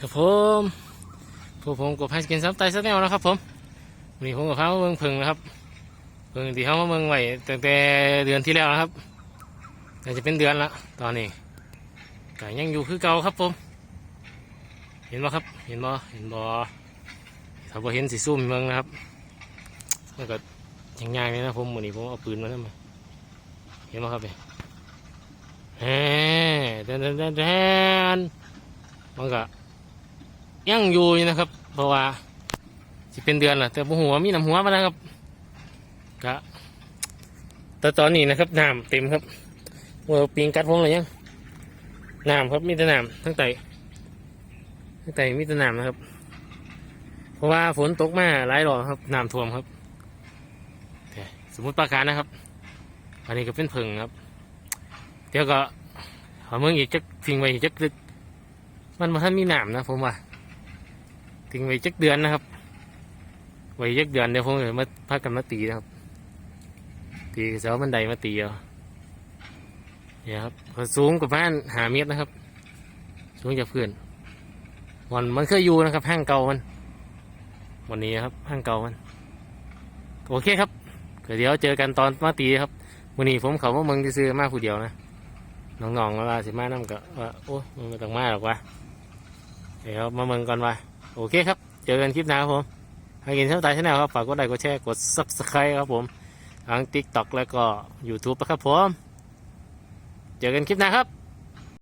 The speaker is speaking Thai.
ครับผมผมผมกับให้กินซับไตซับแนวนะครับ ผมวันนี้ผมกับพามาเมืองพึ่งนะครับพึ่งที่เขามาเมืองไว้ตั้งแต่เดือนที่แล้วนะครับ แต่จะเป็นเดือนละตอนนี้ไก็ยังอยู่คือเก่าครับผม เห็นบ่ครับ เห็นบ่เห็นบ่ถ้าบ่เห็นสีซุ่มเมืองนะครับแล้วก็ยังยากเลยนะผมวันนี้ผมเอาปืนมาแล้วมาเห็นบ่ครับเนี่ยแหมเดนเดนเดนเดนมันก็ ยังอยู่อยนะครับ เพราะว่าสิเป็นเดือนละแต่บหัวมีน้ำหัวมาแล้วครับกะแต่ตอนนี้นะครับน้ำเต็มครับว่าปิงกัดพงเลยยังน้ำครับมีแต่น้ำทั้งไตทั้งไตมีแต่น้ำนะครับ เพราะว่าฝนตกมาหลายรอบครับน้ำท่วมครับสมมติปราการนะครับ อันนี้ก็เป็นเพิงครับ เดี๋ยวก็เอาเมืองอีกจักทิ้งไว้อีกจักดึกมันมาท่านมีน้ำนะผมว่า งไว้จักเดือนนะครับ ไว้จักเดือนเดี๋ยวผมจะมาพากันมาตีนะครับ ตีเสาบันไดมาตีเอาเนี่ยครับก็สูงกว่าบ้านหาเมตรนะครับ สูงจากเพื่อนวันมันเคยอยู่นะครับห้างเก่ามัน วันนี้ครับห้างเก่ามัน โอเคครับเดี๋ยวเจอกันตอนมาตีครับวันนี้ผมเขาว่ามืองที่ซื้อมาผู้เดียวนะน้องๆว่าสิมานั่ก็ว่าโอ้มันไม่ต้องมาหรอกวะเดี๋ยวมาเมืองก่อนวะ โอเคครับ เจอกันคลิปหน้าครับผมหากินเท่าตายชแนลครับ ฝากกดไลค์ กดแชร์ กด subscribe ครับผมทาง TikTok แล้วก็ YouTube นะครับผม เจอกันคลิปหน้าครับ